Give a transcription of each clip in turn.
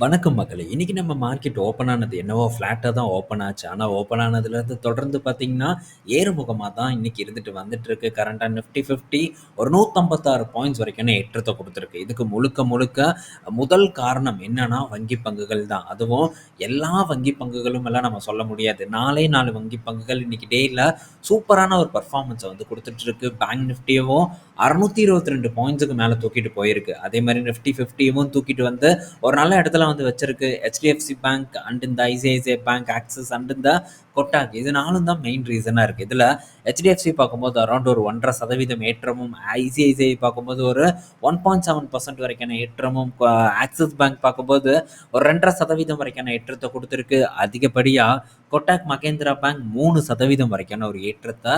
வணக்கம் மக்களே! இன்னைக்கு நம்ம மார்க்கெட் ஓப்பன் ஆனது என்னவோ ஃப்ளாட்டா தான் ஓப்பன் ஆச்சு. ஆனா ஓப்பன் ஆனதுலேருந்து தொடர்ந்து பார்த்தீங்கன்னா, ஏறுமுகமா தான் இன்னைக்கு இருந்துட்டு வந்துட்டுருக்கு. கரண்ட்டா நிஃப்டி 50 ஒரு 156 பாயிண்ட்ஸ் வரைக்கும் ஏற்றத்தை கொடுத்துருக்கு இதுக்கு முழுக்க முழுக்க முதல் காரணம் என்னன்னா, வங்கி பங்குகள் தான். அதுவும் எல்லா வங்கி பங்குகளும் எல்லாம் நம்ம சொல்ல முடியாது. 4ஏ 4 வங்கி பங்குகள் இன்னைக்கு டேல சூப்பரான ஒரு பெர்ஃபார்மன்ஸ வந்து குடுத்துட்டுருக்கு. பேங்க் நிஃப்டியவும் 622 பாயிண்ட்ஸுக்கு மேல தூக்கிட்டு போயிருக்கு. அதே மாரி நிஃப்டி 50யும் தூக்கிட்டு வந்து ஒரு நல்ல இடத்துல வந்து வச்சிருக்கு. ஹெச்டிஎஃப்சி பேங்க் அண்ட் இந்த ஐசிஐசிஐ பேங்க், ஆக்சிஸ் அண்ட் இந்த கொட்டாக் இது 4ம் தான் மெயின் ரீசனா இருக்கு. இதுல ஹெச்டிஎஃப்சி பார்க்கும்போது அரவுண்ட் ஒரு 1.5% ஏற்றமும், ஐசிஐசிஐ பார்க்கும்போது ஒரு 1.7% வரைக்கான ஏற்றமும், ஆக்சிஸ் பேங்க் பார்க்கும்போது ஒரு 2.5% வரைக்கான ஏற்றத்தை கொடுத்துருக்கு அதிகப்படியா கொட்டாக் மகேந்திரா பேங்க் மூணு சதவீதம் வரைக்கான ஒரு ஏற்றத்தை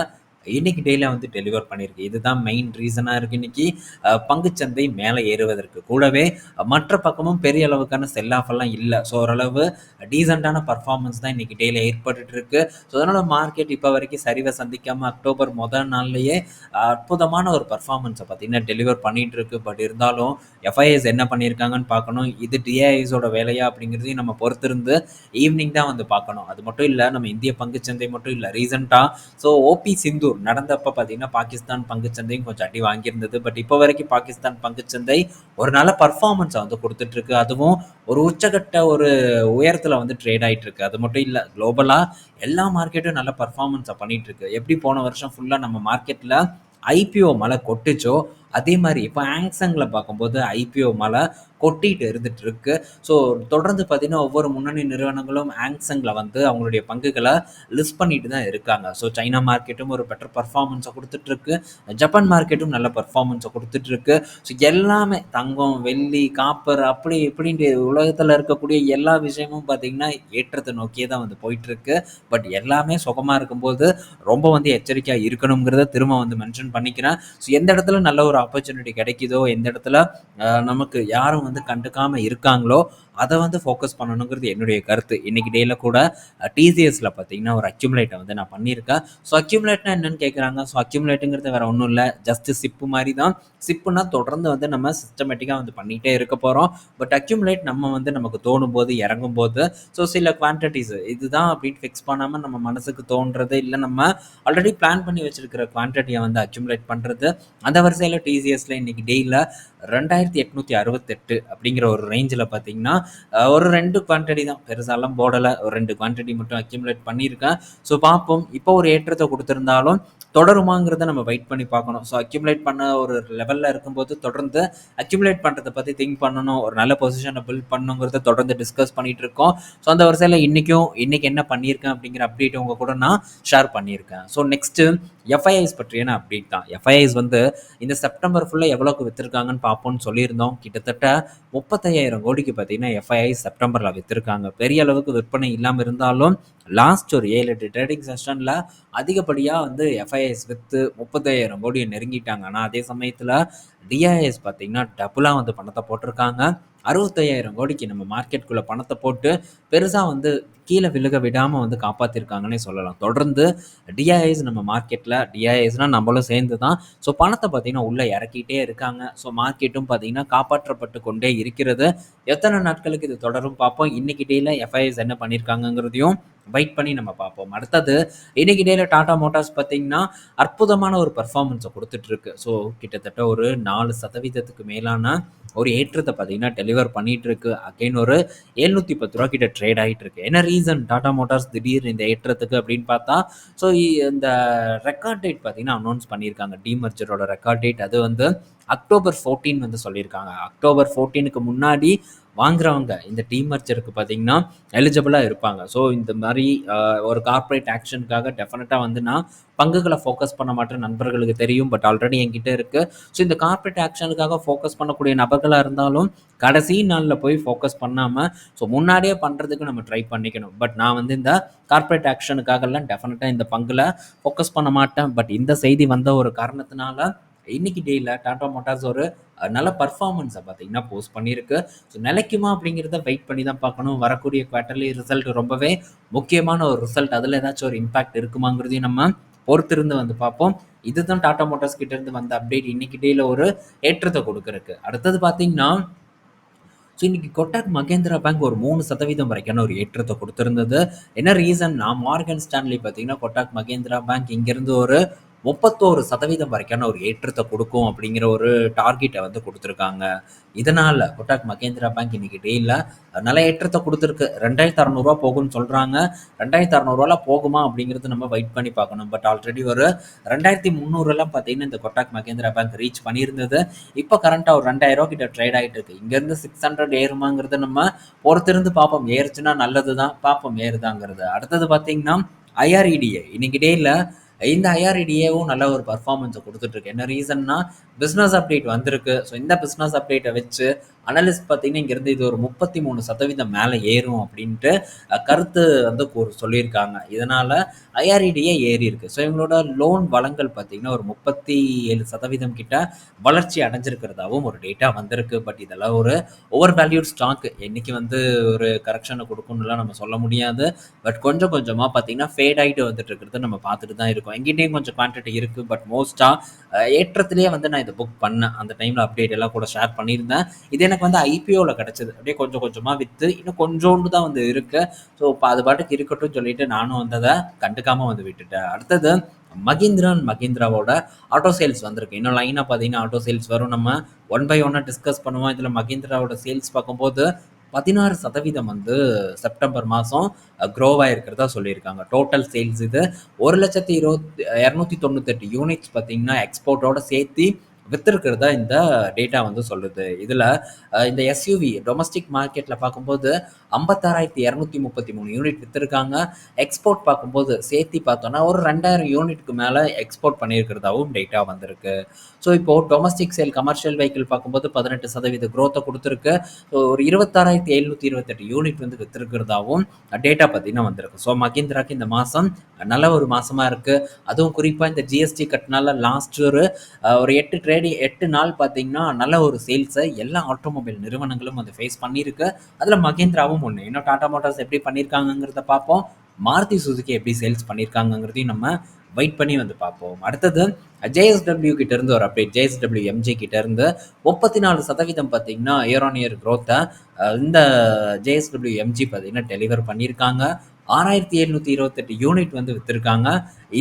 இன்னைக்கு டேல வந்து டெலிவர் பண்ணியிருக்கு. இதுதான் மெயின் ரீசனாக இருக்கு இன்னைக்கு பங்குச்சந்தை மேலே ஏறுவதற்கு. கூடவே மற்ற பக்கமும் பெரிய அளவுக்கான செல் ஆஃப் எல்லாம் இல்லை ஸோ ஓரளவு டீசெண்டான பர்ஃபார்மன்ஸ் தான் இன்னைக்கு டேல ஏற்பட்டுட்டு இருக்கு. ஸோ அதனால மார்க்கெட் இப்போ வரைக்கும் சரிவை சந்திக்காம அக்டோபர் முதல் நாள்லயே அற்புதமான ஒரு பர்ஃபார்மன்ஸை பார்த்தீங்கன்னா, டெலிவர் பண்ணிட்டு இருக்கு. பட் இருந்தாலும் எஃப்ஐஎஸ் என்ன பண்ணியிருக்காங்கன்னு பார்க்கணும். இது டிஐஎஸோட வேலையா அப்படிங்கிறதையும் நம்ம பொறுத்திருந்து ஈவினிங் தான் வந்து பார்க்கணும். அது மட்டும் இல்லை நம்ம இந்திய பங்குச்சந்தை மட்டும் இல்லை ரீசெண்டாக ஸோ ஓபி சிந்தூர் நடந்தப்ப பார்த்தீங்கன்னா, பாகிஸ்தான் பங்குச்சந்தையும் கொஞ்சம் அடி வாங்கியிருந்தது. பட் இப்போ வரைக்கும் பாகிஸ்தான் பங்குச்சந்தை ஒரு நல்ல பர்ஃபார்மன்ஸை வந்து கொடுத்துட்ருக்கு இருக்கு. அதுவும் ஒரு உச்சகட்ட ஒரு உயரத்தில் வந்து ட்ரேட் ஆகிட்டு இருக்கு. அது மட்டும் இல்லை குளோபலாக எல்லா மார்க்கெட்டும் நல்ல பர்ஃபார்மன்ஸை பண்ணிட்டு இருக்கு. எப்படி போன வருஷம் ஃபுல்லாக நம்ம மார்க்கெட்டில் ஐபிஓ மழை கொட்டுச்சோ, அதே மாதிரி இப்போ ஆங்ஸங்கில் பார்க்கும்போது ஐபிஓ மழை கொட்டிட்டு இருந்துட்டு இருக்கு. ஸோ தொடர்ந்து பார்த்தீங்கன்னா, ஒவ்வொரு முன்னணி நிறுவனங்களும் ஆங்ஸங்கில் வந்து அவங்களுடைய பங்குகளை லிஸ்ட் பண்ணிட்டு தான் இருக்காங்க. ஸோ சைனா மார்க்கெட்டும் ஒரு பெட்டர் பர்ஃபார்மன்ஸை கொடுத்துட்டு இருக்கு. ஜப்பான் மார்க்கெட்டும் நல்ல பர்ஃபார்மன்ஸை கொடுத்துட்டு இருக்கு. ஸோ எல்லாமே தங்கம், வெள்ளி, காப்பர் அப்படி இப்படின்ட்டு உலகத்தில் இருக்கக்கூடிய எல்லா விஷயமும் பார்த்தீங்கன்னா, ஏற்றத்தை நோக்கியே தான் வந்து போயிட்டு இருக்கு. பட் எல்லாமே சுகமாக இருக்கும்போது, ரொம்ப வந்து எச்சரிக்கையாக இருக்கணுங்கிறத திரும்ப வந்து மென்ஷன் பண்ணிக்கிறேன். ஸோ எந்த இடத்துல நல்ல ஒரு ஆப்பர்ச்சுனிட்டி கிடைக்குதோ, எந்த இடத்துல அ நமக்கு யாரும் வந்து கண்டுக்காம இருக்காங்களோ, அதை வந்து ஃபோக்கஸ் பண்ணணுங்கிறது என்னுடைய கருத்து. இன்னைக்கு டேயில் கூட அ டிசிஎஸ்ல பார்த்தீங்கன்னா, ஒரு அக்யூமுலேட்டை வந்து நான் பண்ணியிருக்கேன். ஸோ அக்யூமுலேட்னா என்னன்னு கேட்குறாங்க. ஸோ அக்யூமுலேட்டுங்கிறது வேற ஒன்றும் இல்லை ஜஸ்ட் சிப்பு மாதிரி தான். சிப்புனா தொடர்ந்து வந்து நம்ம சிஸ்டமேட்டிக்காக வந்து பண்ணிகிட்டே இருக்க போகிறோம் பட் அக்யூமுலேட் நம்ம வந்து நமக்கு தோணும்போது, இறங்கும்போது ஸோ சில குவான்டிட்டிஸ் இதுதான் அப்படின்னு ஃபிக்ஸ் பண்ணாமல் நம்ம மனசுக்கு தோன்றது, இல்லை நம்ம ஆல்ரெடி பிளான் பண்ணி வச்சிருக்கிற குவான்டிட்டியை வந்து அக்யூமுலேட் பண்ணுறது அந்த வரிசையில் டிசிஎஸ்ல இன்னைக்கு டேல 2868 அப்படிங்கிற ஒரு ரேஞ்சில் பார்த்தீங்கன்னா, ஒரு ரெண்டு குவான்டிட்டி தான். பெருசாலாம் போடலை ஒரு ரெண்டு குவான்டிட்டி மட்டும் அக்யூமுலேட் பண்ணியிருக்கேன். ஸோ பார்ப்போம். இப்போ ஒரு ஏற்றத்தை கொடுத்துருந்தாலும் தொடருமாங்கிறத நம்ம வெயிட் பண்ணி பார்க்கணும். ஸோ அக்யூமுலேட் பண்ண ஒரு லெவலில் இருக்கும்போது தொடர்ந்து அக்யூமுலேட் பண்ணுறதை பற்றி திங்க் பண்ணணும். ஒரு நல்ல பொசிஷனை பில்ட் பண்ணணுங்கிறத தொடர்ந்து டிஸ்கஸ் பண்ணிட்டு இருக்கோம். ஸோ அந்த வரிசையில் இன்றைக்கும் இன்றைக்கி என்ன பண்ணியிருக்கேன் அப்படிங்கிற அப்டேட் உங்கள் கூட நான் ஷேர் பண்ணியிருக்கேன். ஸோ நெக்ஸ்ட்டு எஃப்ஐஐஸ் பற்றியான அப்டேட் தான். எஃப்ஐஐஸ் வந்து இந்த செப்டம்பர் ஃபுல்லாக எவ்வளோக்கு விற்றுருக்காங்கன்னு பார்ப்போம்னு சொல்லியிருந்தோம். கிட்டத்தட்ட 35,000 கோடிக்கு பார்த்தீங்கன்னா, எஃப்ஐஐஸ் செப்டம்பரில் விற்றுருக்காங்க பெரிய அளவுக்கு விற்பனை இல்லாமல் இருந்தாலும், லாஸ்ட் ஒரு 7, 8 ட்ரேடிங் செஷனில் அதிகப்படியாக வந்து எஃப்ஐஐஸ் விற்று முப்பத்தையாயிரம் கோடியை நெருங்கிட்டாங்க. ஆனால் அதே சமயத்தில் டிஐஎஸ் பார்த்தீங்கன்னா, டபுளாக வந்து பணத்தை போட்டிருக்காங்க. 65,000 கோடிக்கு நம்ம மார்க்கெட்டுக்குள்ளே பணத்தை போட்டு, பெருசாக வந்து கீழே விழுக விடாமல் வந்து காப்பாற்றிருக்காங்கன்னே சொல்லலாம். தொடர்ந்து டிஐஎஸ் நம்ம மார்க்கெட்டில் டிஐஎஸ்னால் நம்மளும் சேர்ந்து தான். ஸோ பணத்தை பார்த்தீங்கன்னா, உள்ளே இறக்கிட்டே இருக்காங்க. ஸோ மார்க்கெட்டும் பார்த்தீங்கன்னா, காப்பாற்றப்பட்டு கொண்டே இருக்கிறது. எத்தனை நாட்களுக்கு இது தொடரும் பார்ப்போம். இன்னைக்கு எஃப்ஐஎஸ் என்ன பண்ணியிருக்காங்கங்கிறதையும் வெயிட் பண்ணி நம்ம பார்ப்போம். அடுத்தது இன்னைக்கு டேல டாடா மோட்டார்ஸ் பார்த்தீங்கன்னா, அற்புதமான ஒரு பர்ஃபார்மன்ஸை கொடுத்துட்ருக்கு இருக்கு. ஸோ கிட்டத்தட்ட ஒரு நாலு சதவீதத்துக்கு மேலான ஒரு ஏற்றத்தை பார்த்தீங்கன்னா, டெலிவர் பண்ணிட்டு இருக்கு. அகைன் ஒரு ரூ. 710 கிட்ட ட்ரேட் ஆகிட்டு இருக்கு. என்ன ரீசன் டாடா மோட்டார்ஸ் திடீர் இந்த ஏற்றத்துக்கு அப்படின்னு பார்த்தா, ஸோ இந்த ரெக்கார்ட் டேட் பார்த்தீங்கன்னா, அனௌன்ஸ் பண்ணியிருக்காங்க. டீமர்ஜரோட ரெக்கார்ட் டேட் அது வந்து அக்டோபர் 14 வந்து சொல்லியிருக்காங்க. அக்டோபர் 14க்கு முன்னாடி வாங்குறவங்க இந்த டீம் மர்ச்சருக்கு பார்த்தீங்கன்னா, எலிஜிபிளாக இருப்பாங்க. ஸோ இந்த மாதிரி ஒரு கார்ப்பரேட் ஆக்ஷனுக்காக டெஃபினட்டாக வந்து நான் பங்குகளை ஃபோக்கஸ் பண்ண மாட்டேன். நண்பர்களுக்கு தெரியும். பட் ஆல்ரெடி என்கிட்ட இருக்கு. ஸோ இந்த கார்ப்பரேட் ஆக்ஷனுக்காக ஃபோக்கஸ் பண்ணக்கூடிய நபர்களாக இருந்தாலும், கடைசி நாளில் போய் ஃபோக்கஸ் பண்ணாமல் ஸோ முன்னாடியே பண்ணுறதுக்கு நம்ம ட்ரை பண்ணிக்கணும். பட் நான் வந்து இந்த கார்ப்பரேட் ஆக்ஷனுக்காகலாம் டெஃபினட்டாக இந்த பங்குல ஃபோக்கஸ் பண்ண மாட்டேன். பட் இந்த செய்தி வந்த ஒரு காரணத்தினால, இன்னைக்கு டேயில் டாடா மோட்டார்ஸ் ஒரு நல்ல பர்ஃபார்மன்ஸை பார்த்தீங்கன்னா, போஸ்ட் பண்ணியிருக்கு. ஸோ நிலைக்குமா அப்படிங்கிறத வெயிட் பண்ணி தான் பார்க்கணும். வரக்கூடிய குவார்ட்டர்லி ரிசல்ட் ரொம்பவே முக்கியமான ஒரு ரிசல்ட். அதில் ஏதாச்சும் ஒரு இம்பாக்ட் இருக்குமாங்கிறதையும் நம்ம பொறுத்திருந்து வந்து பார்ப்போம். இதுதான் டாடா மோட்டார்ஸ் கிட்ட இருந்து வந்த அப்டேட். இன்னைக்கு டேயில் ஒரு ஏற்றத்தை குடுக்குறக்கு. அடுத்தது பார்த்தீங்கன்னா ஸோ இன்னைக்கு கொட்டாக் மகேந்திரா பேங்க் ஒரு மூணு சதவீதம் வரைக்கான ஒரு ஏற்றத்தை கொடுத்துருந்தது என்ன ரீசன்னா மார்கன் ஸ்டான்லி பார்த்தீங்கன்னா கொட்டாக் மகேந்திரா பேங்க் இங்கேருந்து ஒரு முப்பத்தோரு சதவீதம் வரைக்கான ஒரு ஏற்றத்தை கொடுக்கும் அப்படிங்கிற ஒரு டார்கெட்டை வந்து கொடுத்துருக்காங்க. இதனால் கொட்டாக் மகேந்திரா பேங்க் இன்னைக்கு டேயில் நல்ல ஏற்றத்தை கொடுத்துருக்கு. ரெண்டாயிரத்து அறநூறுவா போகும்னு சொல்கிறாங்க ரெண்டாயிரத்து அறநூறுவாலாம் போகுமா அப்படிங்கிறது நம்ம வெயிட் பண்ணி பார்க்கணும். பட் ஆல்ரெடி ஒரு ரெண்டாயிரத்தி முந்நூறுலாம் பார்த்தீங்கன்னா இந்த கொட்டாக் மகேந்திரா பேங்க் ரீச் பண்ணியிருந்தது. இப்போ கரண்ட்டாக ஒரு ரெண்டாயிரம் ரூபா கிட்ட ட்ரேட் ஆகிட்டு இருக்கு. இங்கேருந்து சிக்ஸ் ஹண்ட்ரட் ஏறுமாங்கிறத நம்ம பொறுத்திருந்து பார்ப்போம். ஏறுச்சுன்னா நல்லது தான் பார்ப்போம் ஏறுதாங்கிறது. அடுத்தது பார்த்தீங்கன்னா ஐஆர்இடிஏ இன்னைக்கு டேயில் இந்த ஐஆர்இடிஏவும் நல்ல ஒரு பர்ஃபார்மன்ஸை கொடுத்துட்ருக்கு என்ன ரீசன்னா பிஸ்னஸ் அப்டேட் வந்திருக்கு. ஸோ இந்த பிஸ்னஸ் அப்டேட்டை வச்சு அனலிஸ்ட் பார்த்தீங்கன்னா இங்கேருந்து இது ஒரு முப்பத்தி மூணு சதவீதம் மேலே ஏறும் அப்படின்ட்டு கருத்து வந்து சொல்லியிருக்காங்க. இதனால் ஐஆர்இடியே ஏறி இருக்குது ஸோ இவங்களோட லோன் வளங்கள் பார்த்தீங்கன்னா ஒரு முப்பத்தி ஏழு சதவீதம் கிட்ட வளர்ச்சி அடைஞ்சிருக்கிறதாவும் ஒரு டேட்டா வந்திருக்கு. பட் இதெல்லாம் ஒரு ஓவர் வேல்யூட் ஸ்டாக் என்றைக்கு வந்து ஒரு கரெக்ஷனை கொடுக்கணும்லாம் நம்ம சொல்ல முடியாது. பட் கொஞ்சம் கொஞ்சமாக பார்த்தீங்கன்னா ஃபேட் ஆகிட்டு வந்துட்டு இருக்கிறது நம்ம பார்த்துட்டு தான் இருக்கோம். எங்கிட்டையும் கொஞ்சம் குவான்டிட்டி இருக்குது பட் மோஸ்ட்டாக ஏற்றத்திலேயே வந்து நான் இதை புக் பண்ணேன். அந்த டைமில் அப்டேட் எல்லாம் கூட ஷேர் பண்ணியிருந்தேன். இது எனக்கு வந்து ஐபிஓவில் கிடச்சிது. அப்படியே கொஞ்சம் கொஞ்சமாக விற்று இன்னும் கொஞ்சோண்டு தான் வந்து இருக்கு. ஸோ இப்போ அது பாட்டுக்கு இருக்கட்டும் சொல்லிட்டு நானும் வந்து அதை கண்டுக்காமல் வந்து விட்டுட்டேன். அடுத்தது மகேந்திரன் மகேந்திராவோட ஆட்டோ சேல்ஸ் வந்திருக்கு. இன்னும் லைனாக பார்த்தீங்கன்னா ஆட்டோ சேல்ஸ் வரும். நம்ம ஒன் பை ஒன்னாக டிஸ்கஸ் பண்ணுவோம். இதில் மகேந்திராவோட சேல்ஸ் பார்க்கும்போது பதினாறு சதவீதம் வந்து செப்டம்பர் மாதம் க்ரோவாக இருக்கிறதா சொல்லியிருக்காங்க. டோட்டல் சேல்ஸ் இது ஒரு லட்சத்தி இருபத்தி இரநூத்தி தொண்ணூத்தெட்டு யூனிட்ஸ் பார்த்தீங்கன்னா எக்ஸ்போர்ட்டோட சேர்த்து விற்றுருக்கிறதா இந்த டேட்டா வந்து சொல்லுது. இதில் இந்த எஸ்யூவி டொமஸ்டிக் மார்க்கெட்டில் பார்க்கும்போது ஐம்பத்தாறாயிரத்தி இரநூத்தி முப்பத்தி மூணு யூனிட் விற்றுருக்காங்க எக்ஸ்போர்ட் பார்க்கும்போது சேர்த்தி பார்த்தோன்னா ஒரு ரெண்டாயிரம் யூனிட்க்கு மேலே எக்ஸ்போர்ட் பண்ணியிருக்கிறதாவும் டேட்டா வந்திருக்கு. ஸோ இப்போது டொமஸ்டிக் சேல் கமர்ஷியல் வெஹிக்கிள் பார்க்கும்போது பதினெட்டு சதவீத க்ரோத்தை கொடுத்துருக்கு. ஸோ ஒரு இருபத்தாறாயிரத்தி எழுநூற்றி இருபத்தெட்டு யூனிட் வந்து விற்றுருக்கிறதாவும் டேட்டா பார்த்தீங்கன்னா வந்திருக்கு. ஸோ மகேந்திராக்கு இந்த மாதம் நல்ல ஒரு மாதமாக இருக்குது அதுவும் குறிப்பாக இந்த ஜிஎஸ்டி கட்டினால லாஸ்ட் ஒரு ஒரு எட்டு ட்ரேடி எட்டு நாள் பார்த்தீங்கன்னா நல்ல ஒரு சேல்ஸை எல்லா ஆட்டோமொபைல் நிறுவனங்களும் வந்து ஃபேஸ் பண்ணியிருக்கு. அதில் மகேந்திராவும் ஒன்று இன்னும் டாடா மோட்டார்ஸ் எப்படி பண்ணியிருக்காங்கங்கிறத பார்ப்போம். மாருதி சுசுகி எப்படி சேல்ஸ் பண்ணியிருக்காங்கங்கிறதையும் நம்ம வெயிட் பண்ணி வந்து பார்ப்போம். அடுத்தது ஜேஎஸ்டபிள்யூ கிட்ட இருந்து ஒரு அப்டேட் ஜேஎஸ்டபிள்யூ எம்ஜி கிட்ட இருந்து முப்பத்தி நாலு சதவீதம் பார்த்தீங்கன்னா இயர் ஆன் இயர் க்ரோத்தை இந்த ஜேஎஸ்டபிள்யூ எம்ஜி பார்த்தீங்கன்னா டெலிவர் பண்ணியிருக்காங்க. ஆறாயிரத்தி எழுநூற்றி இருபத்தெட்டு யூனிட் வந்து விற்றுருக்காங்க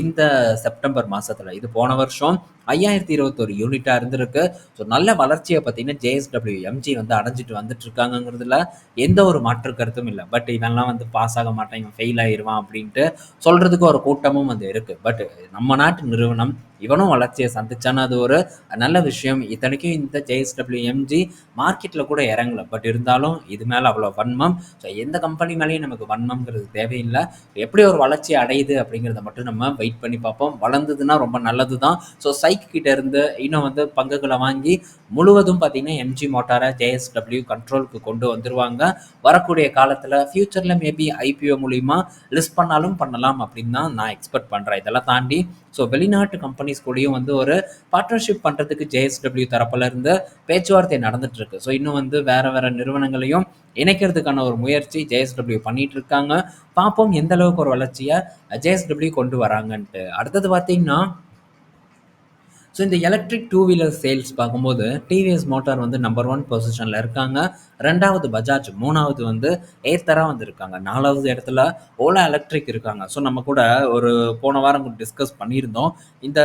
இந்த செப்டம்பர் மாதத்தில் இது போன வருஷம். ஐயாயிரத்தி இருபத்தொரு யூனிட்டாக இருந்திருக்கு. ஸோ நல்ல வளர்ச்சியை பார்த்தீங்கன்னா ஜேஎஸ்டபிள்யூ எம்ஜி வந்து அடைஞ்சிட்டு வந்துட்டு இருக்காங்கங்கிறதுல எந்த ஒரு மாற்று கருத்தும் இல்லை. பட் இவன்லாம் வந்து பாஸ் ஆக மாட்டான் இவன் ஃபெயில் ஆயிடுவான் அப்படின்ட்டு சொல்கிறதுக்கு ஒரு கூட்டமும் வந்து இருக்குது பட் நம்ம நாட்டு நிறுவனம் இவனும் வளர்ச்சியை சந்திச்சான்னு அது ஒரு நல்ல விஷயம். இத்தனைக்கும் இந்த ஜேஎஸ்டபிள்யூ எம்ஜி மார்க்கெட்டில் கூட இறங்கல. பட் இருந்தாலும் இது மேலே அவ்வளோ வன்மம். ஸோ எந்த கம்பெனி மேலேயும் நமக்கு வன்மம்ங்கிறது தேவையில்லை. எப்படி ஒரு வளர்ச்சி அடையுது அப்படிங்கிறத மட்டும் நம்ம வெயிட் பண்ணி பார்ப்போம். வளர்ந்ததுன்னா ரொம்ப நல்லது தான் ஸோ பைக் கிட்ட இருந்து இன்னும் வந்து பங்குகளை வாங்கி முழுவதும் பார்த்தீங்கன்னா எம்ஜி மோட்டாரை ஜேஎஸ்டபிள்யூ கண்ட்ரோலுக்கு கொண்டு வந்துருவாங்க. வரக்கூடிய காலத்தில் ஃப்யூச்சரில் மேபி ஐபிஓ மூலிமா லிஸ்ட் பண்ணாலும் பண்ணலாம் அப்படின்னு தான் நான் எக்ஸ்பெக்ட் பண்ணுறேன் இதெல்லாம் தாண்டி ஸோ வெளிநாட்டு கம்பெனிஸ் கூடயும் வந்து ஒரு பார்ட்னர்ஷிப் பண்ணுறதுக்கு ஜேஎஸ்டபிள்யூ தரப்புல இருந்து பேச்சுவார்த்தை நடந்துட்டு இருக்கு. ஸோ இன்னும் வந்து வேற வேற நிறுவனங்களையும் இணைக்கிறதுக்கான ஒரு முயற்சி ஜேஎஸ்டபிள்யூ பண்ணிட்டு இருக்காங்க. பார்ப்போம் எந்த அளவுக்கு ஒரு வளர்ச்சியை ஜேஎஸ்டபிள்யூ கொண்டு வராங்கன்ட்டு. அடுத்தது பார்த்தீங்கன்னா ஸோ இந்த எலக்ட்ரிக் டூ வீலர் சேல்ஸ் பார்க்கும்போது டிவிஎஸ் மோட்டார் வந்து நம்பர் ஒன் பொசிஷனில் இருக்காங்க. ரெண்டாவது பஜாஜ் மூணாவது வந்து ஏத்தரா வந்து இருக்காங்க நாலாவது இடத்துல ஓலா எலக்ட்ரிக் இருக்காங்க. ஸோ நம்ம கூட ஒரு போன வாரம் டிஸ்கஸ் பண்ணியிருந்தோம். இந்த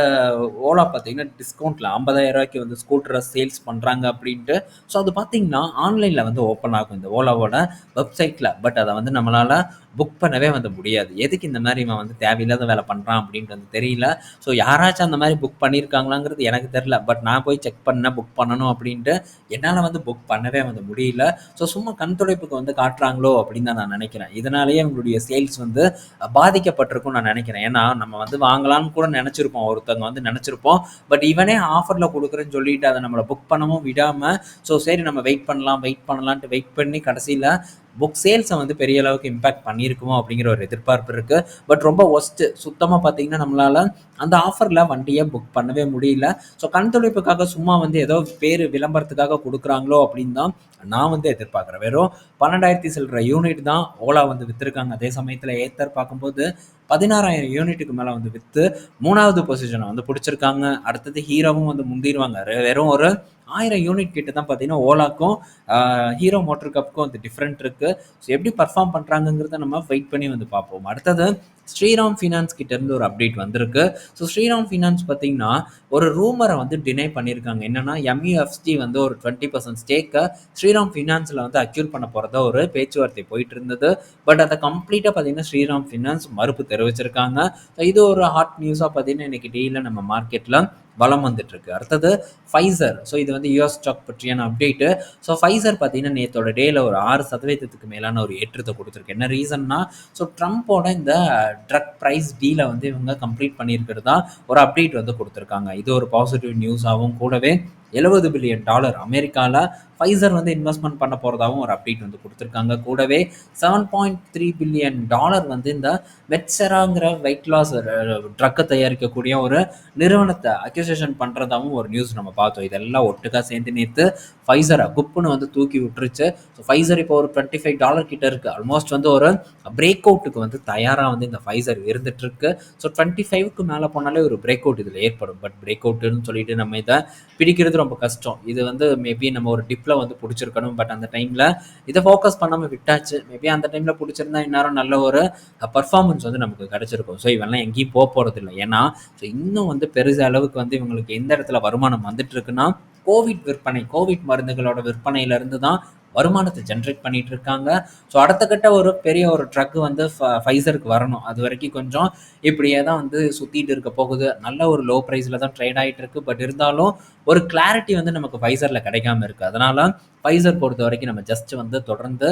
ஓலா பார்த்தீங்கன்னா டிஸ்கவுண்ட்டில் ஐம்பதாயிரம் ரூபாய்க்கு வந்து ஸ்கூட்டரை சேல்ஸ் பண்ணுறாங்க அப்படின்ட்டு. ஸோ அது பார்த்தீங்கன்னா ஆன்லைனில் வந்து ஓப்பன் ஆகும் இந்த ஓலாவோட வெப்சைட்டில் பட் அதை வந்து நம்மளால் புக் பண்ணவே வந்து முடியாது. எதுக்கு இந்த மாதிரி இவன் வந்து தேவையில்லாத வேலை பண்ணுறான் அப்படின்ட்டு வந்து தெரியல. ஸோ யாராச்சும் அந்த மாதிரி புக் பண்ணியிருக்காங்களாங்கிறது எனக்கு தெரில பட் நான் போய் செக் பண்ணேன் புக் பண்ணணும் அப்படின்ட்டு என்னால் வந்து புக் பண்ணவே வந்து முடியல. ஸோ சும்மா கண் துடைப்புக்கு வந்து காட்டுறாங்களோ அப்படின்னு தான் நான் நினைக்கிறேன். இதனாலேயே உங்களுடைய சேல்ஸ் வந்து பாதிக்கப்பட்டிருக்கும் நான் நினைக்கிறேன். ஏன்னா நம்ம வந்து வாங்கலாம்னு கூட நினச்சிருப்போம். ஒருத்தவங்க வந்து நினச்சிருப்போம். பட் இவனே ஆஃபரில் கொடுக்குறேன்னு சொல்லிட்டு அதை நம்மளை புக் பண்ணவும் விடாமல் ஸோ சரி நம்ம வெயிட் பண்ணலாம் வெயிட் பண்ணலான்ட்டு வெயிட் பண்ணி கடைசியில் புக் சேல்ஸை வந்து பெரிய அளவுக்கு இம்பேக்ட் பண்ணியிருக்குமோ அப்படிங்கிற ஒரு எதிர்பார்ப்பு இருக்குது பட் ரொம்ப ஒஸ்ட்டு சுத்தமாக பார்த்தீங்கன்னா நம்மளால் அந்த ஆஃபரில் வண்டியை புக் பண்ணவே முடியல. ஸோ கண் துடைப்புக்காக சும்மா வந்து ஏதோ பேர் விளம்பரத்துக்காக கொடுக்குறாங்களோ அப்படின்னு தான் நான் வந்து எதிர்பார்க்குறேன். வெறும் பன்னெண்டாயிரத்தி சில்லற யூனிட் தான் ஓலா வந்து விற்றுருக்காங்க அதே சமயத்தில் ஏத்தர் பார்க்கும்போது பதினாறாயிரம் யூனிட்டுக்கு மேலே வந்து விற்று மூணாவது பொசிஷனை வந்து பிடிச்சிருக்காங்க. அடுத்தது ஹீரோவும் வந்து முந்திடுவாங்க. வெறும் ஒரு ஆயிரம் யூனிட் கிட்ட தான் பார்த்தீங்கன்னா ஓலாக்கும் ஹீரோ மோட்டர் கப்புக்கும் வந்து டிஃப்ரெண்ட் இருக்குது ஸோ எப்படி பர்ஃபார்ம் பண்ணுறாங்கங்கிறத நம்ம வெயிட் பண்ணி வந்து பார்ப்போம். அடுத்தது ஸ்ரீராம் ஃபினான்ஸ் கிட்டேருந்து ஒரு அப்டேட் வந்திருக்கு. ஸோ ஸ்ரீராம் ஃபினான்ஸ் பார்த்தீங்கன்னா ஒரு ரூமரை வந்து டினை பண்ணியிருக்காங்க. என்னென்னா எம்யூஎஃப்டி வந்து ஒரு டுவெண்ட்டி பர்சன்ட் ஸ்டேக்கை ஸ்ரீராம் ஃபினான்ஸில் வந்து அக்யூர் பண்ண போகிறதா ஒரு பேச்சுவார்த்தை போயிட்டு இருந்தது பட் அதை கம்ப்ளீட்டாக பார்த்தீங்கன்னா ஸ்ரீராம் ஃபினான்ஸ் மறுப்பு தெரிவிச்சிருக்காங்க. ஸோ இது ஒரு ஹாட் நியூஸாக பார்த்தீங்கன்னா இன்னைக்கு டெய்லியில் நம்ம மார்க்கெட்டில் வளம் வந்துட்டுருக்கு. அடுத்தது ஃபைசர் ஸோ இது வந்து யூஎஸ் ஸ்டாக் பற்றியான அப்டேட்டு ஸோ ஃபைசர் பார்த்தீங்கன்னா நேற்றோட டேயில் ஒரு ஆறு சதவீதத்துக்கு மேலான ஒரு ஏற்றத்தை கொடுத்துருக்கு. என்ன ரீசன்னா ஸோ ட்ரம்ப்போட இந்த ட்ரக் ப்ரைஸ் டீலை வந்து இவங்க கம்ப்ளீட் பண்ணியிருக்கிறது தான் ஒரு அப்டேட் வந்து கொடுத்துருக்காங்க. இது ஒரு பாசிட்டிவ் நியூஸாகவும் கூடவே. எழுபது பில்லியன் டாலர். அமெரிக்காவில் ஃபைசர் வந்து இன்வெஸ்ட்மெண்ட் பண்ண போகிறதாகவும் ஒரு அப்டேட் வந்து கொடுத்துருக்காங்க. கூடவே seven point three billion dollar வந்து இந்த வெட்சராங்கிற வெயிட் லாஸ் ட்ரக்கை தயாரிக்கக்கூடிய ஒரு நிறுவனத்தை அக்யூசேஷன் பண்ணுறதாகவும் ஒரு நியூஸ் நம்ம பார்த்தோம். இதெல்லாம் ஒட்டுக்காக சேர்ந்து நேற்று ஃபைசரை குப்புன்னு வந்து தூக்கி விட்டுருச்சு. ஸோ ஃபைசர் இப்போ ஒரு டுவெண்ட்டி ஃபைவ் டாலர் கிட்ட இருக்குது ஆல்மோஸ்ட் வந்து ஒரு பிரேக் அவுட்டுக்கு வந்து தயாராக வந்து இந்த ஃபைசர் இருந்துட்டுருக்கு. ஸோ டுவெண்ட்டி ஃபைவ்க்கு மேலே போனாலே ஒரு பிரேக் அவுட் இதில் ஏற்படும். பட் பிரேக் அவுட்டுன்னு சொல்லிட்டு நம்ம இதை பிடிக்கிறது ரொம்ப கஷ்டம். இது வந்து மேபி நம்ம ஒரு டிப்பில் வந்து பிடிச்சிருக்கணும் பட் அந்த டைமில் இதை ஃபோக்கஸ் பண்ணாமல் விட்டாச்சு. மேபி அந்த டைமில் பிடிச்சிருந்தா இந்நேரம் நல்ல ஒரு பர்ஃபார்மன்ஸ் வந்து நமக்கு கிடச்சிருக்கும். ஸோ இவெல்லாம் எங்கேயும் போக போகிறது இல்லை. ஏன்னா ஸோ இன்னும் வந்து பெருச அளவுக்கு வந்து இவங்களுக்கு எந்த இடத்துல வருமானம் வந்துட்டு இருக்குன்னா கோவிட் விற்பனை கோவிட் மருந்துகளோட விற்பனையிலேருந்து தான் வருமானத்தை ஜென்ரேட் பண்ணிட்டு இருக்காங்க ஸோ அடுத்த கட்ட ஒரு பெரிய ஒரு ட்ரக் வந்து ஃபைசருக்கு வரணும். அது வரைக்கும் கொஞ்சம் இப்படியே தான் வந்து சுற்றிட்டு இருக்க போகுது. நல்ல ஒரு லோ ப்ரைஸில் தான் ட்ரேட் ஆகிட்டு இருக்கு பட் இருந்தாலும் ஒரு கிளாரிட்டி வந்து நமக்கு ஃபைசரில் கிடைக்காம இருக்குது அதனால ஃபைசர் பொறுத்த வரைக்கும் நம்ம ஜஸ்ட் வந்து தொடர்ந்து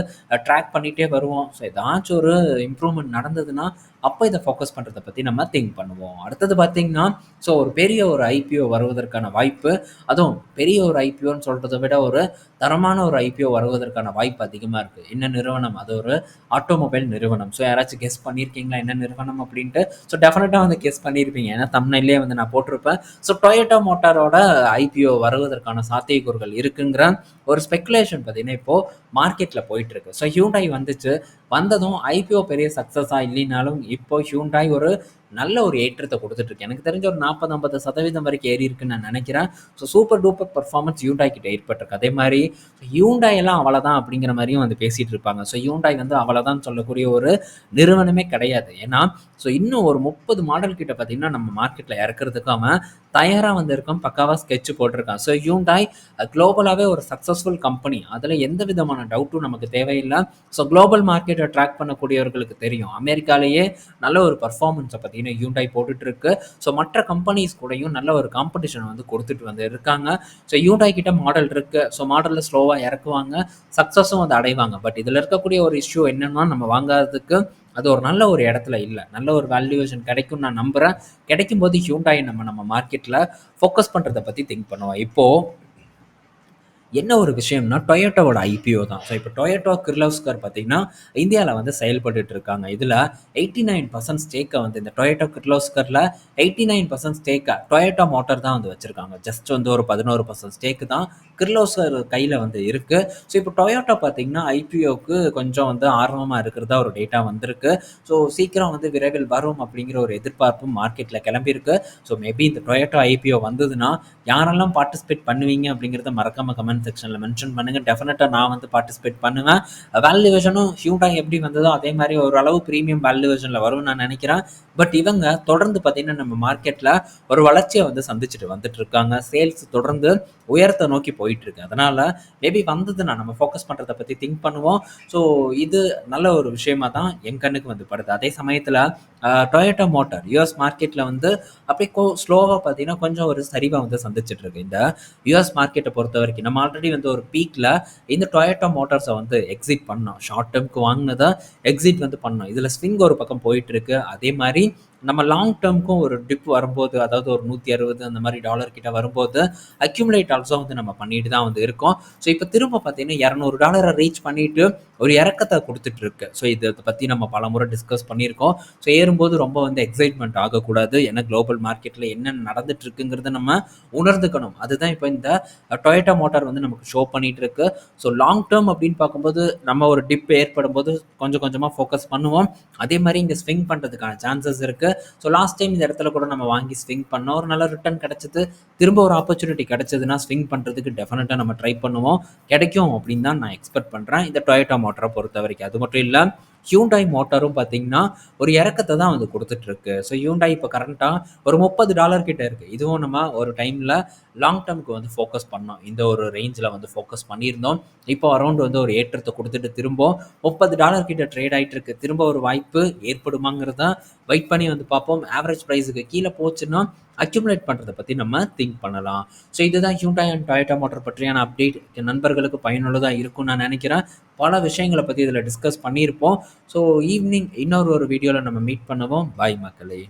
ட்ராக் பண்ணிகிட்டே வருவோம். ஸோ ஏதாச்சும் ஒரு இம்ப்ரூவ்மெண்ட் நடந்ததுன்னா அப்போ இதை ஃபோக்கஸ் பண்ணுறதை பற்றி நம்ம திங்க் பண்ணுவோம். அடுத்தது பார்த்திங்கன்னா ஸோ ஒரு பெரிய ஒரு ஐபிஓ வருவதற்கான வாய்ப்பு அதுவும் பெரிய ஒரு ஐபிஓன்னு சொல்கிறத விட ஒரு தரமான ஒரு ஐபிஓ வருவதற்கான வாய்ப்பு அதிகமாக இருக்குது என்ன நிறுவனம்? அது ஒரு ஆட்டோமொபைல் நிறுவனம். ஸோ யாராச்சும் கெஸ் பண்ணியிருக்கீங்களா என்ன நிறுவனம் அப்படின்ட்டு? ஸோ டெஃபினட்டாக வந்து கெஸ் பண்ணியிருப்பீங்க ஏன்னா தமிழ்நிலே வந்து நான் போட்டிருப்பேன். ஸோ டொயேட்டோ மோட்டாரோட ஐபிஓ வருவதற்கான சாத்தியக்கூறுகள் இருக்குங்கிற ஒரு ஸ்பெக்குலேஷன் பார்த்தீங்கன்னா இப்போது மார்க்கெட்டில் போயிட்டுருக்கு. ஸோ ஹியூண்டாய் வந்துச்சு. வந்ததும் ஐபிஓ பெரிய சக்ஸஸாக இல்லைனாலும் இப்போ ஹியூண்டாய் ஒரு நல்ல ஒரு ஏற்றத்தை கொடுத்துட்ருக்கு எனக்கு தெரிஞ்ச ஒரு நாற்பது ஐம்பது சதவீதம் வரைக்கும் ஏறி இருக்குன்னு நான் நினைக்கிறேன். So super duper performance Hyundai கிட்ட ஏற்பட்டிருக்கு. அதே மாதிரி யூண்டாய் எல்லாம் அவ்வளோதான் அப்படிங்கிற மாதிரியும் வந்து பேசிகிட்டு இருப்பாங்க. ஸோ ஹியூண்டாய் வந்து அவ்வளோதான் சொல்லக்கூடிய ஒரு நிறுவனமே கிடையாது. ஏன்னா ஸோ இன்னும் ஒரு முப்பது மாடல் கிட்ட பார்த்தீங்கன்னா நம்ம மார்க்கெட்டில் இறக்குறதுக்கு அவன் தயாராக வந்திருக்கான் பக்காவாக ஸ்கெட்ச் போட்டிருக்கான். ஸோ ஹியூண்டாய் குளோபலாகவே ஒரு சக்ஸஸ்ஃபுல் கம்பெனி அதில் எந்த விதமான டவுட்டும் நமக்கு தேவையில்லை. ஸோ குளோபல் மார்க்கெட்டை ட்ராக் பண்ணக்கூடியவர்களுக்கு தெரியும். அமெரிக்காலேயே நல்ல ஒரு பர்ஃபார்மன்ஸை பார்த்தீங்கன்னா ஹியூண்டாய் போட்டுட்ருக்கு ஸோ மற்ற கம்பெனிஸ் கூடயும் நல்ல ஒரு காம்படிஷன் வந்து கொடுத்துட்டு வந்து இருக்காங்க ஸோ ஹியூண்டாய் கிட்ட மாடல் இருக்குது ஸோ மாடலில் ஸ்லோவாக இறக்குவாங்க. சக்ஸஸும் வந்து அடைவாங்க. பட் இதில் இருக்கக்கூடிய ஒரு இஷ்யூ என்னன்னா நம்ம வாங்காததுக்கு அது ஒரு நல்ல ஒரு இடத்துல இல்லை. நல்ல ஒரு வேல்யூவேஷன் கிடைக்கும் நான் நம்புகிறேன் கிடைக்கும் போது ஹியூண்டாயை நம்ம நம்ம மார்க்கெட்டில் ஃபோக்கஸ் பண்ணுறதை பற்றி திங்க் பண்ணுவோம். இப்போது என்ன ஒரு விஷயம்னா டொயோட்டோவோட ஐபிஓ தான். ஸோ இப்போ டொயோட்டோ கிர்லோஸ்கர் பார்த்தீங்கன்னா இந்தியாவில் வந்து செயல்பட்டு இருக்காங்க. இதில் எயிட்டி நைன் பர்சன்ட் ஸ்டேக்கை வந்து இந்த டொயோட்டோ கிர்லோஸ்கரில் எயிட்டி நைன் பர்சன்ட் ஸ்டேக்கை டொயோட்டோ மோட்டார் தான் வந்து வச்சுருக்காங்க. ஜஸ்ட் வந்து ஒரு பதினோரு பர்சன்ட் ஸ்டேக்கு தான் கிர்லோஸ்கர் கையில் வந்து இருக்குது ஸோ இப்போ டொயோட்டோ பார்த்தீங்கன்னா ஐபிஓக்கு கொஞ்சம் வந்து ஆர்வமாக இருக்கிறதா ஒரு டேட்டா வந்திருக்கு. ஸோ சீக்கிரம் வந்து விரைவில் வரும் அப்படிங்கிற ஒரு எதிர்பார்ப்பும் மார்க்கெட்டில் கிளம்பியிருக்கு. ஸோ மேபி இந்த டொயோட்டோ ஐபிஓ வந்ததுன்னா யாரெல்லாம் பார்ட்டிசிபேட் பண்ணுவீங்க அப்படிங்கிறத மறக்காமல் கமெண்ட் செக்ஷனில் மென்ஷன் பண்ணுங்கள் டெஃபினட்டாக நான் வந்து பார்ட்டிசிபேட் பண்ணுவேன். வேல்யூவேஷனும் ஹியூண்டாய் எப்படி வந்ததோ அதே மாதிரி ஓரளவு ப்ரீமியம் வேல்யூவேஷனில் வரும்னு நான் நினைக்கிறேன். பட் இவங்க தொடர்ந்து பார்த்தீங்கன்னா நம்ம மார்க்கெட்டில் ஒரு வளர்ச்சியை வந்து சந்திச்சுட்டு வந்துட்டு இருக்காங்க. சேல்ஸ் தொடர்ந்து உயரத்தை நோக்கி போயிட்டு இருக்கு. அதனால மேபி வந்ததுன்னா நம்ம ஃபோக்கஸ் பண்ணுறதை பற்றி திங்க் பண்ணுவோம். ஸோ இது நல்ல ஒரு விஷயமா தான் என் கண்ணுக்கு வந்து படுது. அதே சமயத்தில் டொயோட்டோ மோட்டார் யூஎஸ் மார்க்கெட்டில் வந்து அப்படியே கோ ஸ்லோவாக பார்த்தீங்கன்னா கொஞ்சம் ஒரு சரிவாக வந்து சந்திச்சுட்டு இருக்கு. இந்த யூஎஸ் மார்க்கெட்டை பொறுத்த வரைக்கும் நம்ம ஆல்ரெடி வந்து ஒரு பீக்கில் இந்த டொயேட்டோ மோட்டார்ஸை வந்து எக்ஸிட் பண்ணோம். ஷார்ட் டேர்ம்க்கு வாங்கினதை எக்ஸிட் வந்து பண்ணோம். இதில் ஸ்விங் ஒரு பக்கம் போயிட்டு இருக்கு. அதே மாதிரி நம்ம லாங் டேர்முக்கும் ஒரு டிப் வரும்போது அதாவது ஒரு நூற்றி அறுபது அந்த மாதிரி டாலர் கிட்ட வரும்போது அக்யூமுலேட் ஆல்சோ வந்து நம்ம பண்ணிட்டு தான் வந்து இருக்கோம். ஸோ இப்போ திரும்ப பார்த்தீங்கன்னா இரநூறு டாலரை ரீச் பண்ணிட்டு ஒரு இறக்கத்தை கொடுத்துட்டு இருக்கு. ஸோ இதை பற்றி நம்ம பல முறை டிஸ்கஸ் பண்ணியிருக்கோம். ஸோ ஏறும்போது ரொம்ப வந்து எக்ஸைட்மெண்ட் ஆகக்கூடாது. ஏன்னா குளோபல் மார்க்கெட்டில் என்ன நடந்துட்டு இருக்குங்கிறத நம்ம உணர்ந்துக்கணும். அதுதான் இப்போ இந்த டொயேட்டா மோட்டார் வந்து நமக்கு ஷோ பண்ணிட்டு இருக்கு. ஸோ லாங் டேர்ம் அப்படின்னு பார்க்கும்போது நம்ம ஒரு டிப் ஏற்படும் போது கொஞ்சம் கொஞ்சமாக ஃபோக்கஸ் பண்ணுவோம். அதே மாதிரி இங்கே ஸ்விங் பண்ணுறதுக்கான சான்சஸ் இருக்குது ஸோ லாஸ்ட் டைம் இந்த இடத்துல கூட நம்ம வாங்கி ஸ்விங் பண்ணோம். ஒரு நல்ல ரிட்டர்ன் கிடைச்சது. திரும்ப ஒரு ஆப்பர்ச்சுனிட்டி கிடைச்சதுன்னா ஸ்விங் பண்ணுறதுக்கு டெஃபினட்டாக நம்ம ட்ரை பண்ணுவோம். கிடைக்கும் அப்படின்னு தான் நான் எக்ஸ்பெக்ட் பண்ணுறேன் இந்த டொயோட்டா மோட்டரை பொறுத்த வரைக்கும் அது மட்டும் இல்லை ஹியூண்டாய் மோட்டாரும் பார்த்தீங்கன்னா ஒரு இறக்கத்தை தான் வந்து கொடுத்துட்ருக்கு. ஸோ ஹியூண்டாய் இப்போ கரண்ட்டாக ஒரு முப்பது டாலர் கிட்ட இருக்குது இதுவும் நம்ம ஒரு டைமில் லாங் டேர்முக்கு வந்து ஃபோக்கஸ் பண்ணோம். இந்த ஒரு ரேஞ்சில் வந்து ஃபோக்கஸ் பண்ணியிருந்தோம். இப்போ அரௌண்ட் வந்து ஒரு ஏற்றத்தை கொடுத்துட்டு திரும்ப முப்பது டாலர் கிட்ட ட்ரேட் ஆகிட்டு இருக்கு திரும்ப ஒரு வாய்ப்பு ஏற்படுமாங்கிறத வெயிட் பண்ணி வந்து பார்ப்போம். ஆவரேஜ் ப்ரைஸுக்கு கீழே போச்சுன்னா அக்யூமுலேட் பண்ணுறதை பற்றி நம்ம திங்க் பண்ணலாம். ஸோ இதுதான் ஹியூண்டாய் அண்ட் டொயட்டா மோட்டர் பற்றியான அப்டேட் நண்பர்களுக்கு பயனுள்ளதாக இருக்கும்னு நான் நினைக்கிறேன். பல விஷயங்களை பற்றி இதில் டிஸ்கஸ் பண்ணியிருப்போம். ஸோ ஈவினிங் இன்னொரு ஒரு வீடியோவில் நம்ம மீட் பண்ணுவோம். பாய் மக்களே.